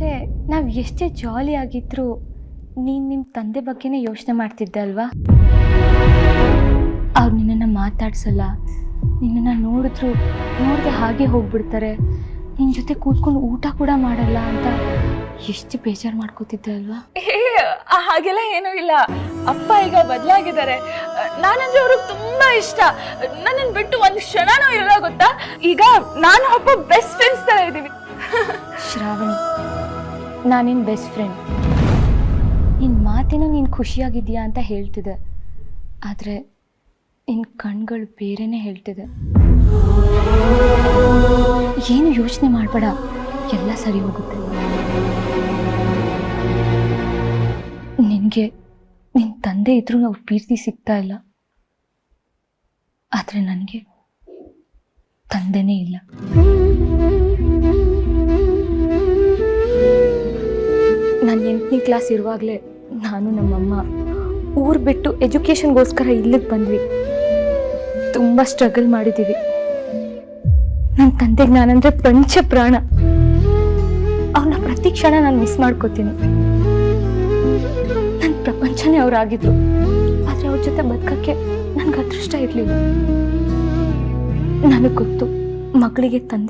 ಆದರೆ ನಾವು ಎಷ್ಟೇ ಜಾಲಿ ಆಗಿದ್ರೂ ನೀನು ನಿಮ್ಮ ತಂದೆ ಬಗ್ಗೆನೇ ಯೋಚನೆ ಮಾಡ್ತಿದ್ದೆ ಅಲ್ವಾ? ಅವ್ರು ನಿನ್ನನ್ನು ಮಾತಾಡ್ಸಲ್ಲ, ನಿನ್ನನ್ನು ನೋಡಿದ್ರು ನೋಡಿದ್ರೆ ಹಾಗೆ ಹೋಗ್ಬಿಡ್ತಾರೆ ನಿನ್ನ ಜೊತೆ ಕೂತ್ಕೊಂಡು ಊಟ ಕೂಡ ಮಾಡಲ್ಲ ಅಂತ ಎಷ್ಟು ಬೇಜಾರು ಮಾಡ್ಕೋತಿದ್ದೆ ಅಲ್ವಾ? ಹಾಗೆಲ್ಲ ಏನೂ ಇಲ್ಲ. ಅಪ್ಪ ಈಗ ಬದಲಾಗಿದ್ದಾರೆ. ನಾನಂದ್ರೆ ಅವ್ರಿಗೆ ತುಂಬಾ ಇಷ್ಟ. ನನ್ನನ್ನು ಬಿಟ್ಟು ಒಂದು ಕ್ಷಣನೂ ಇರಲ್ಲ, ಗೊತ್ತಾ? ಈಗ ನಾನು ಅಪ್ಪ ಬೆಸ್ಟ್ ಫ್ರೆಂಡ್ಸ್ ತರ ನಾನು ನಿನ್ನ ಬೆಸ್ಟ್ ಫ್ರೆಂಡ್ ನಿನ್ನ ಮಾತಿನ ನೀನು ಖುಷಿಯಾಗಿದ್ಯಾ ಅಂತ ಹೇಳ್ತಿದೆ. ಆದರೆ ನಿನ್ನ ಕಣ್ಗಳು ಬೇರೆನೇ ಹೇಳ್ತಿದೆ. ಏನು ಯೋಚನೆ ಮಾಡಬೇಡ. ಎಲ್ಲ ಸರಿ ಹೋಗುತ್ತೆ. ನಿನಗೆ ನಿನ್ನ ತಂದೆ ಇದ್ರೂ ನಾವು ಪ್ರೀತಿ ಸಿಗ್ತಾ ಇಲ್ಲ. ಆದರೆ ನನಗೆ ತಂದೆನೇ ಇಲ್ಲ. ನಾನು ಎಂಟನೇ ಕ್ಲಾಸ್ ಇರುವಾಗಲೇ ನಾನು ನಮ್ಮಮ್ಮ ಊರು ಬಿಟ್ಟು ಎಜುಕೇಷನ್ಗೋಸ್ಕರ ಇಲ್ಲಿಗೆ ಬಂದ್ವಿ. ತುಂಬ ಸ್ಟ್ರಗಲ್ ಮಾಡಿದ್ದೀವಿ ನನ್ನ ತಂದೆಗೆ ನಾನಂದ್ರೆ ಪಂಚ ಪ್ರಾಣ. ಅವನ ಪ್ರತಿ ಕ್ಷಣ ನಾನು ಮಿಸ್ ಮಾಡ್ಕೋತೀನಿ. ನನ್ನ ಪ್ರಪಂಚನೇ ಅವರಾಗಿದ್ರು. ಆದರೆ ಅವ್ರ ಜೊತೆ ಬದುಕಕ್ಕೆ ನನಗೆ ಅದೃಷ್ಟ ಇರಲಿಲ್ಲ. ನನಗೆ ಗೊತ್ತು ಮಗಳಿಗೆ ತಂದೆ